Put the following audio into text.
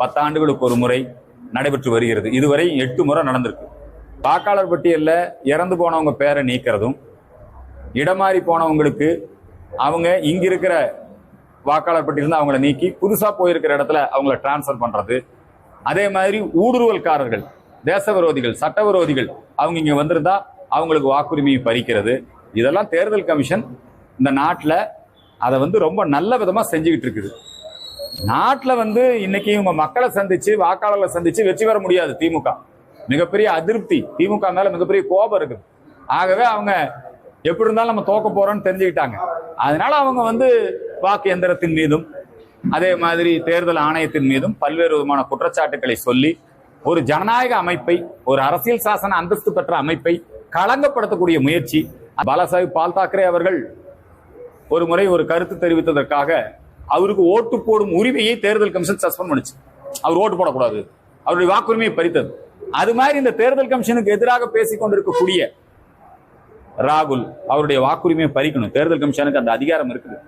பத்தாண்டுகளுக்கு ஒரு முறை நடைபெற்று வருகிறது. இதுவரை எட்டு முறை நடந்திருக்கு. வாக்காளர் பட்டியலில் இறந்து போனவங்க பேரை நீக்கிறதும் இடமாறி போனவங்களுக்கு அவங்க இங்கே இருக்கிற வாக்காளர் பட்டியலிருந்து அவங்கள நீக்கி புதுசாக போயிருக்கிற இடத்துல அவங்கள டிரான்ஸ்ஃபர் பண்ணுறது அதே மாதிரி ஊடுருவல்காரர்கள் தேச விரோதிகள் சட்ட விரோதிகள் அவங்க இங்கே வந்திருந்தா அவங்களுக்கு வாக்குரிமையை பறிக்கிறது. இதெல்லாம் தேர்தல் கமிஷன் இந்த நாட்டில் அதை வந்து ரொம்ப நல்ல விதமாக செஞ்சுக்கிட்டு இருக்குது. நாட்டில் வந்து இன்னைக்கு இவங்க மக்களை சந்திச்சு வாக்காளர்களை சந்திச்சு வெற்றி பெற முடியாது திமுக. மிகப்பெரிய அதிருப்தி. திமுக மேல மிகப்பெரிய கோபம் இருக்குது. ஆகவே அவங்க எப்படி இருந்தாலும் நம்ம தோக்க போறோம்னு தெரிஞ்சுக்கிட்டாங்க. அதனால அவங்க வந்து வாக்கு எந்திரத்தின் மீதும் அதே மாதிரி தேர்தல் ஆணையத்தின் மீதும் பல்வேறு விதமான குற்றச்சாட்டுகளை சொல்லி ஒரு ஜனநாயக அமைப்பை ஒரு அரசியல் சாசன அந்தஸ்து பெற்ற அமைப்பை களங்கப்படுத்தக்கூடிய முயற்சி. பாலாசாஹிப் பால் தாக்கரே அவர்கள் ஒரு முறை ஒரு கருத்து தெரிவித்ததற்காக அவருக்கு ஓட்டு போடும் உரிமையை தேர்தல் கமிஷன் சஸ்பெண்ட் பண்ணுச்சு. அவர் ஓட்டு போடக்கூடாது. அவருடைய வாக்குரிமையை பறித்தது. அது மாதிரி இந்த தேர்தல் கமிஷனுக்கு எதிராக பேசிக் கொண்டிருக்கக்கூடிய ராகுல் அவருடைய வாக்குரிமையை பறிக்கணும். தேர்தல் கமிஷனுக்கு அந்த அதிகாரம் இருக்குது.